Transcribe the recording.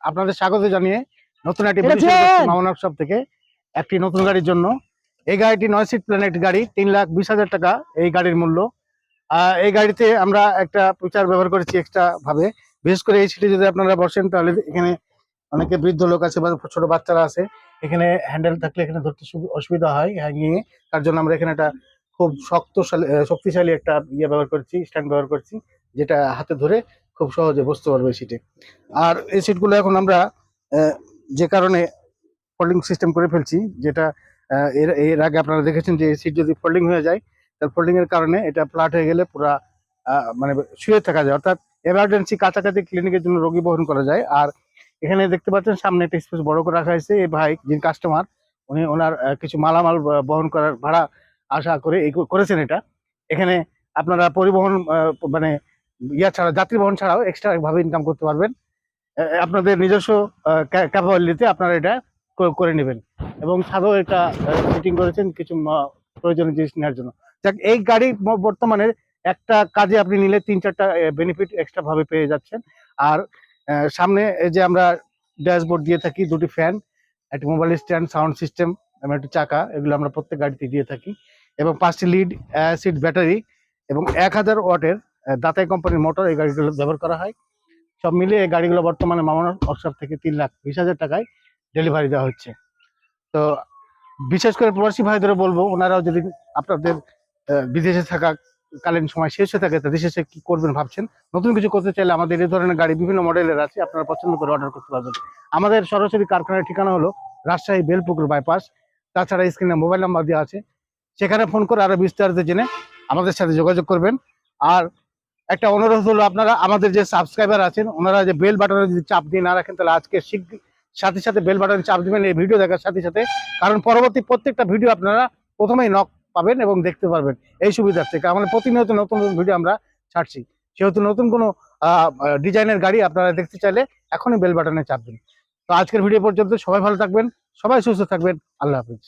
আপনাদের স্বাগত জানিয়ে নতুন একটি? মামুন সব থেকে একটি নতুন গাড়ির জন্য। এই গাড়িটি নয় সিট প্ল্যানেট গাড়ি তিন লাখ বিশ হাজার টাকা এই গাড়ির মূল্য। এই গাড়িতে আমরা একটা প্রচার ব্যবহার করেছি এক্সট্রা ভাবে। বিশেষ করে এই সিটে যদি আপনারা বসেন তাহলে এখানে অনেকে বৃদ্ধ লোক আছে বা ছোট বাচ্চারা আছে। এখানে হ্যান্ডেল থাকলে এখানে ধরতে সুবি- অসুবিধা হয় হ্যাঙ্গিং তার জন্য আমরা এখানে একটা খুব শক্তশালী শক্তিশালী একটা ইয়ে ব্যবহার করছি স্ট্যান্ড ব্যবহার করছি যেটা হাতে ধরে খুব সহজে বসতে পারবে সিটে আর এই সিটগুলো এখন আমরা যে কারণে ফোল্ডিং সিস্টেম করে ফেলছি, যেটা এর এর আগে আপনারা দেখেছেন যে সিট যদি ফোল্ডিং হয়ে যায় তাহলে ফোল্ডিং এর কারণে এটা ফ্ল্যাট হয়ে গেলে পুরা মানে শুয়ে থাকা যায়। অর্থাৎ এমার্জেন্সি কাছাকাছি ক্লিনিকের জন্য রোগী বহন করা যায়। আর এখানে দেখতে পাচ্ছেন সামনে একটা স্পেস বড় করে রাখা হয়েছে। এই ভাই, যিনি কাস্টমার উনি ওনার কিছু মালামাল বহন করার ভাড়া আশা করে করেছেন এটা। এখানে আপনারা পরিবহন মানে ইয়া ছাড়া, যাত্রী বহন ছাড়াও এক্সট্রা ভাবে ইনকাম করতে পারবেন। আপনাদের নিজস্ব ক্যাপাবিলিটিতে আপনারা এটা করে নেবেন। এবং ছাদও এটা ফিটিং করেছেন কিছু প্রয়োজনীয় জিনিস নেওয়ার জন্য। যাক, এই গাড়ি বর্তমানে একটা কাজে আপনি নিলে তিন, চারটা বেনিফিট এক্সট্রা ভাবে পেয়ে যাচ্ছেন। আর সামনে এই যে আমরা ড্যাশবোর্ড দিয়ে থাকি, দুটি ফ্যান একটি মোবাইল স্ট্যান্ড সাউন্ড সিস্টেম এবং একটি চাকা, এগুলো আমরা প্রত্যেক গাড়িতে দিয়ে থাকি। এবং পাঁচটি লিড অ্যাসিড ব্যাটারি এবং এক হাজার ওয়াটের দাতাই কোম্পানির মোটর এই গাড়িগুলো ব্যবহার করা হয়। সব মিলিয়ে এই গাড়িগুলো বর্তমানে মামনার ওয়ার্কশপ থেকে তিন লাখ বিশ হাজার টাকায় ডেলিভারি দেওয়া হচ্ছে। তো বিশেষ করে প্রবাসী ভাইদের বলব, ওনারাও যদি আপনাদের বিদেশে থাকা কালীন সময় শেষ হয়ে থাকে, তো দেশে কি করবেন ভাবছেন? নতুন কিছু করতে চাইলে আমাদের এই ধরনের গাড়ি বিভিন্ন মডেলের আছে, আপনারা পছন্দ করে অর্ডার করতে পারবেন। আমাদের সরাসরি কারখানার ঠিকানা হলো রাজশাহী বেলপুকুর বাইপাস তাছাড়া স্ক্রিনে মোবাইল নাম্বার দেওয়া আছে। সেখানে ফোন করে আরও বিস্তারিত জেনে আমাদের সাথে যোগাযোগ করবেন। আর একটা অনুরোধ হলো আপনারা, আমাদের যে সাবস্ক্রাইবার আছেন, ওনারা যে বেল বাটনে যদি চাপ দিয়ে না রাখেন, তাহলে আজকে সাথে সাথে বেল বাটনে চাপ দিবেন, এই ভিডিও দেখার সাথে সাথে। কারণ পরবর্তী প্রত্যেকটা ভিডিও আপনারা প্রথমেই নক পাবেন এবং দেখতে পারবেন এই সুবিধার থেকে আমাদের প্রতিনিয়ত নতুন নতুন ভিডিও আমরা ছাড়ছি। সেহেতু নতুন কোনো ডিজাইনের গাড়ি আপনারা দেখতে চাইলে এখনই বেল বাটনে চাপ দিন। তো আজকের ভিডিও পর্যন্ত সবাই ভালো থাকবেন, সবাই সুস্থ থাকবেন, আল্লাহ হাফিজ।